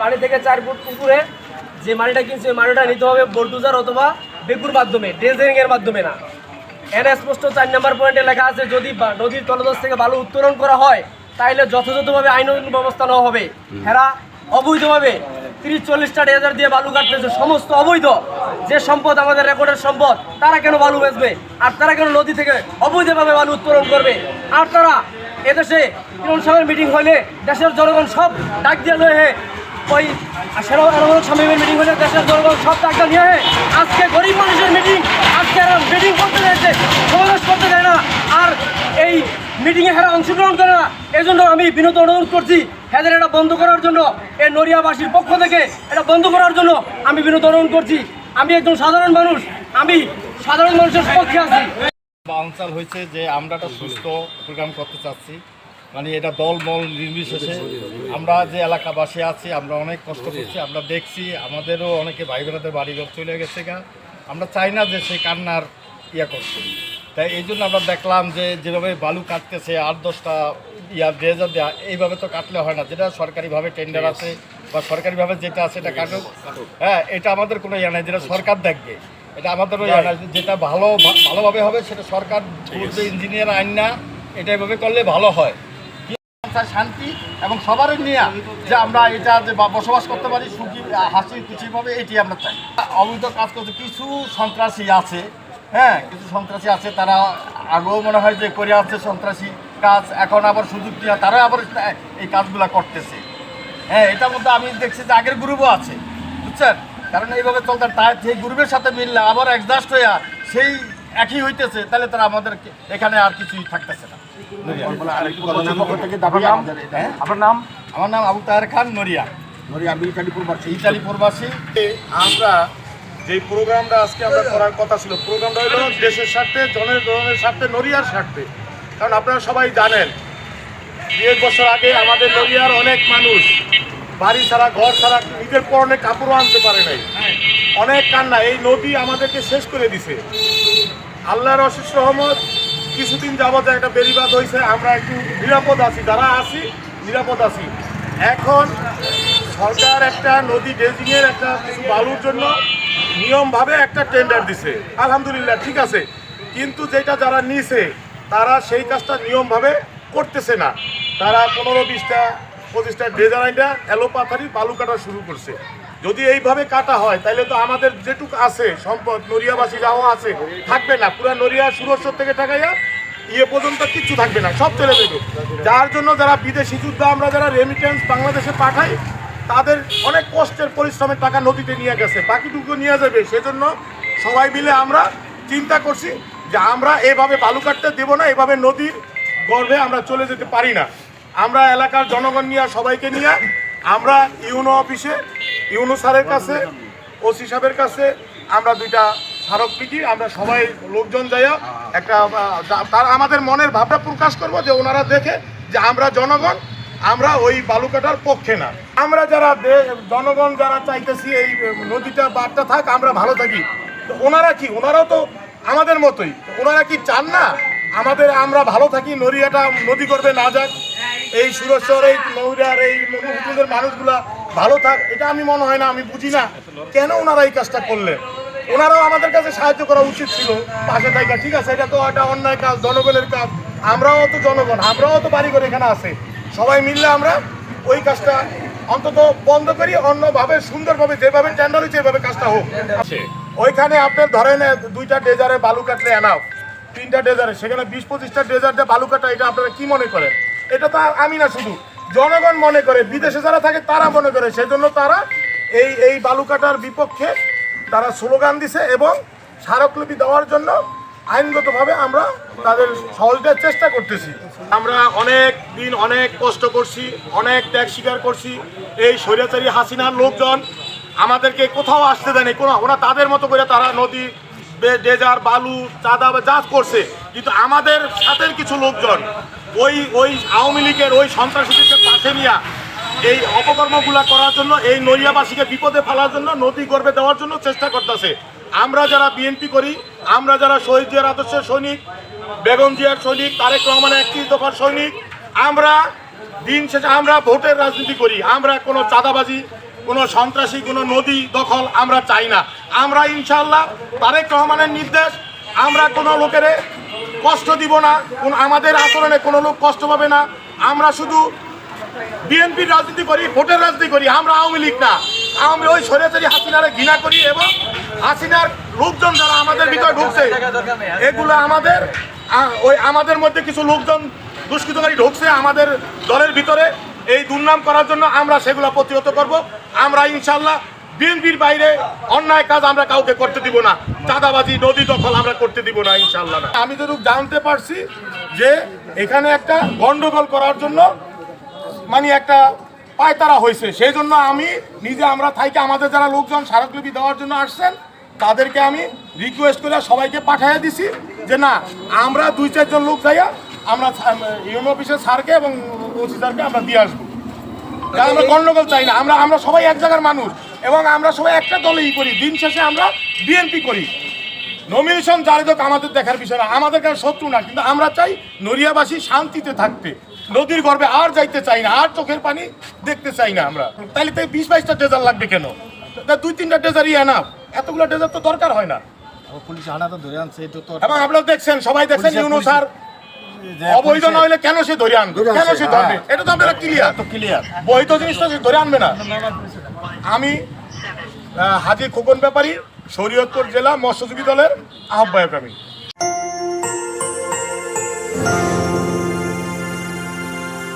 পানি থেকে চার ফুট যে মাটিটা কিনছে মাটিটা নিতে হবে অথবা মাধ্যমে ড্রেজিং এর মাধ্যমে না চার নম্বর পয়েন্টে লেখা আছে যদি নদীর তলদেশ থেকে বালু উত্তোলন করা হয় তাহলে যথাযথভাবে আইন ব্যবস্থা নেওয়া হবে। হেরা অবৈধভাবে তিরিশ চল্লিশটা ডেজার দিয়ে বালু কাটতেছে। সমস্ত অবৈধ। যে সম্পদ আমাদের রেকর্ডের সম্পদ, তারা কেন বালু বেচবে? আর তারা কেন নদী থেকে অবৈধভাবে বালু উত্তোলন করবে? আর তারা এদেশে কিরণ সাহেবের মিটিং হলে দেশের জনগণ সব ডাক দিয়ে লয়ে ওই সেরা স্বামীর মিটিং হলে দেশের জনগণ সব টাকা নিয়ে আজকে গরিব মানুষের মিটিং আজকে মিটিং করতে চাইছে সমাবেশ করতে দেয় না। আর এই মিটিংয়ে হেরা অংশগ্রহণ করে না। এই জন্য আমি বিনোদ অনুরোধ করছি, হেদের এটা বন্ধ করার জন্য এই নড়িয়াবাসীর পক্ষ থেকে এটা বন্ধ করার জন্য আমি বিনোদ অনুরোধ করছি। আমি একজন সাধারণ মানুষ, আমি সাধারণ মানুষের পক্ষে আছি। অঞ্চল হয়েছে যে আমরা একটা সুস্থ প্রোগ্রাম করতে চাচ্ছি। মানে এটা দল মল নির্বিশেষে। আমরা যে এলাকাবাসী আছি, আমরা অনেক কষ্ট করছি, আমরা দেখছি, আমাদেরও অনেকে ভাই বোনেদের বাড়ি ঘর চলে গেছে গা। আমরা চাই না যে সেই কান্নার ইয়া করছে তাই এই জন্য আমরা দেখলাম যে যেভাবে বালু কাটতেছে আট দশটা ইয়া ড্রেজার দেওয়া এইভাবে তো কাটলে হয় না। যেটা সরকারিভাবে টেন্ডার আছে বা সরকারিভাবে যেটা আছে এটা কাটুক। হ্যাঁ এটা আমাদের কোনো ইয়ে নাই যেটা সরকার দেখবে। এটা আমাদেরও ইয়ে নাই যেটা ভালো ভালোভাবে হবে সেটা সরকার বুঝবে ইঞ্জিনিয়ার আইন না এটা এভাবে করলে ভালো হয়। শান্তি এবং সবারই নিয়ে যে আমরা এটা যে বসবাস করতে পারি সুখী হাসি খুশিভাবে এটি আমরা চাই। অবৈধ কাজ করতে কিছু সন্ত্রাসী আছে হ্যাঁ কিছু সন্ত্রাসী আছে তারা আগেও মনে হয় যে করে আছে সন্ত্রাসী কাজ এখন আবার সুযোগ নিয়ে তারা আবার এই কাজগুলো করতেছে। হ্যাঁ এটার মধ্যে আমি দেখছি যে আগের গ্রুপও আছে বুঝছেন? কারণ এইভাবে চলতে তাই সেই গ্রুপের সাথে মিললে আবার অ্যাডজাস্ট হয়ে সেই একই হইতেছে তাহলে তারা আমাদের এখানে আর কিছুই থাকতেছে না। হ্যাঁ? আপনার নাম? আমার নাম আবু তাহের খান নরিয়া আমি কালীপুর বাসী ইটালি প্রবাসী। আমরা যে প্রোগ্রামটা আজকে আমরা করার কথা ছিল প্রোগ্রামটা হলো দেশের স্বার্থে জনগণের স্বার্থে নড়িয়ার স্বার্থে। কারণ আপনারা সবাই জানেন বিয়ের বছর আগে আমাদের নড়িয়ার অনেক মানুষ বাড়ি ছাড়া ঘর ছাড়া নিজের পরনে কাপড়ও আনতে পারে নাই। অনেক কান্না এই নদী আমাদেরকে শেষ করে দিছে। আল্লাহর অশেষ রহমত কিছুদিন যাবত একটা বেরিবাদ হয়েছে আমরা একটু নিরাপদ আছি যারা আছি নিরাপদ আছি। এখন সরকার একটা নদী ড্রেজিংয়ের একটা কিছু বালুর জন্য নিয়মভাবে একটা টেন্ডার দিছে। আলহামদুলিল্লাহ, ঠিক আছে। কিন্তু যেটা যারা নিছে, তারা সেই কাজটা নিয়মভাবে করতেছে না। তারা পনেরো বিশটা, পঁচিশটা ড্রেজার আইনটা এলোপাথারি বালু কাটা শুরু করছে। যদি এইভাবে কাটা হয় তাহলে তো আমাদের যেটুক আছে, সম্পদ, নড়িয়াবাসী যাও আছে, থাকবে না। পুরা নড়িয়া সুরস্বর থেকে টাকাইয়া ইয়ে পর্যন্ত কিচ্ছু থাকবে না, সব চলে যাবে যার জন্য যারা বিদেশি যুদ্ধ, আমরা যারা রেমিটেন্স বাংলাদেশে পাঠাই তাদের অনেক কষ্টের পরিশ্রমের টাকা নদীতে নিয়ে গেছে, বাকিটুকু নিয়ে যাবে। সেজন্য সবাই মিলে আমরা চিন্তা করছি যে আমরা এভাবে বালু কাটতে দেবো না, এভাবে নদীর গর্ভে আমরা চলে যেতে পারি না। আমরা এলাকার জনগণ নিয়ে, সবাইকে নিয়ে আমরা ইউনো অফিসে, ইউনো স্যারের কাছে, ওসি সাহেবের কাছে আমরা দুইটা স্মারকলিপি আমরা সবাই লোকজন যাইয়া একটা তার আমাদের মনের ভাবটা প্রকাশ করব যে ওনারা দেখে যে আমরা জনগণ আমরা ওই বালুকাটার পক্ষে না। আমরা যারা জনগণ যারা চাইতেছি এই নদীটা বারটা থাক, আমরা ভালো থাকি। ওনারা কি? ওনারাও তো আমাদের মতোই। ওনারা কি চান না? আমাদের আমরা ভালো থাকি, নড়িয়াটা নদী করবে, না যাক। এই সুরেশ্বর, এই নৌরার, এই মুখুদের মানুষগুলা ভালো থাক। এটা আমি মনে হয় না, আমি বুঝি না। কেন ওনারা এই কাজটা করলেন? ওনারাও আমাদের কাছে সাহায্য করা উচিত ছিল। পাশে থাকা ঠিক আছে, এটা তো একটা অন্যায় কাজ, জনগণের কাজ। আমরাও তো জনগণ, আমরাও তো বাড়ি করে এখানে আছে। সবাই মিললে আমরা ওই কাজটা অন্তত বন্ধ করি অন্যভাবে সুন্দরভাবে যেভাবে টেন্ডার হয়েছে এভাবে কাজটা হোক। ওইখানে আপনি ধরেন দুইটা ডেজারে বালু কাটলে এনাফ তিনটা ডেজারে সেখানে বিশ পঁচিশটা ডেজার দিয়ে বালু কাটা এটা আপনারা কি মনে করেন? এটা তো আমি না শুধু জনগণ মনে করে বিদেশে যারা থাকে তারা মনে করে সেজন্য তারা এই এই বালু কাটার বিপক্ষে তারা স্লোগান দিছে এবং স্মারকলিপি দেওয়ার জন্য আইনগতভাবে আমরা তাদের সহযোগিতার চেষ্টা করতেছি। আমরা অনেক দিন অনেক কষ্ট করছি, অনেক ত্যাগ স্বীকার করছি। এই স্বৈরাচারী হাসিনার লোকজন আমাদেরকে কোথাও আসতে দেয়নি। কোনো ওরা তাদের মতো করে তারা নদী ডেজার, বালু, চাঁদা যা করছে। কিন্তু আমাদের সাথে কিছু লোকজন ওই ওই আওয়ামী লীগের ওই সন্ত্রাসীদেরকে পাশে নিয়ে এই অপকর্মগুলা করার জন্য, এই নৈয়াবাসীকে বিপদে ফেলার জন্য, নদী গর্বে দেওয়ার জন্য চেষ্টা করতেছে। আমরা যারা বিএনপি করি, আমরা যারা শহীদ জিয়ার আদর্শের সৈনিক, বেগম জিয়ার সৈনিক, তারেক রহমানের একত্রিশ দফার সৈনিক, আমরা দিন শেষে আমরা ভোটের রাজনীতি করি। আমরা কোনো চাঁদাবাজি, কোনো সন্ত্রাসী, কোনো নদী দখল আমরা চাই না। আমরা ইনশাল্লাহ তারেক রহমানের নির্দেশ, আমরা কোনো লোকের কষ্ট দিব না, কোন আমাদের আচরণে কোনো লোক কষ্ট পাবে না। আমরা শুধু বিএনপির রাজনীতি করি, ভোটের রাজনীতি করি, আমরা আওয়ামী লীগ না। আমি ওই সরেচারি হাসিনারে ঘৃণা করি এবং হাসিনার লোকজন যারা আমাদের ভিতরে ঢুকছে, এগুলো আমাদের ওই আমাদের মধ্যে কিছু লোকজন দুষ্কৃতকারী ঢুকছে আমাদের দলের ভিতরে। এই দুর্নাম করার জন্য আমরা সেগুলো প্রতিহত করব। আমরা ইনশাল্লাহ বিএনপির বাইরে অন্যায় কাজ আমরা কাউকে করতে দিব না। চাঁদাবাজি, নদী দখল আমরা করতে দিব না ইনশাল্লাহ। না আমি যতটুকু জানতে পারছি যে এখানে একটা গন্ডগোল করার জন্য মানে একটা পায়তারা হয়েছে। সেই জন্য আমি নিজে আমরা থাইকে আমাদের যারা লোকজন স্মারকলিপি দেওয়ার জন্য আসছেন তাদেরকে আমি রিকোয়েস্ট করে সবাইকে পাঠিয়ে দিছি যে না, আমরা দুই, চারজন লোক যাইয়া আমরা ইউনো অফিসের স্যারকে এবং ওসি স্যারকে আমরা দিয়ে আসব। আমরা গন্ডগোল চাই না। আমরা আমরা সবাই এক জায়গার মানুষ এবং আমরা সবাই একটা দলেই করি। দিন শেষে আমরা বিএনপি করি। নমিনেশন জারি হোক আমাদের দেখার বিষয় আমাদের কাছে শত্রু না, কিন্তু আমরা চাই নড়িয়াবাসী শান্তিতে থাকতে। নদীর গর্ভে আর যাইতে চাই না, আর চোখের পানি দেখতে চাই না আমরা। তাহলে তাই বিশ বাইশটা ডেজার লাগবে কেন? তা দুই, তিনটা ডেজারই এনাফ এতগুলো ডেজার তো দরকার হয় না। পুলিশ হানা তো ধরে আনছে এটা তো এবং আপনারা দেখছেন সবাই দেখছেন ইউনো স্যার অবৈধ না হলে কেন সে ধরে আনবে? কেন সে ধরবে এটা তো আপনারা ক্লিয়ার তো ক্লিয়ার বৈধ জিনিসটা সে ধরে আনবে না। আমি হাজির হাজি খোকন ব্যাপারী শরীয়তপুর জেলা মৎস্যজীবী দলের আহ্বায়ক আমি।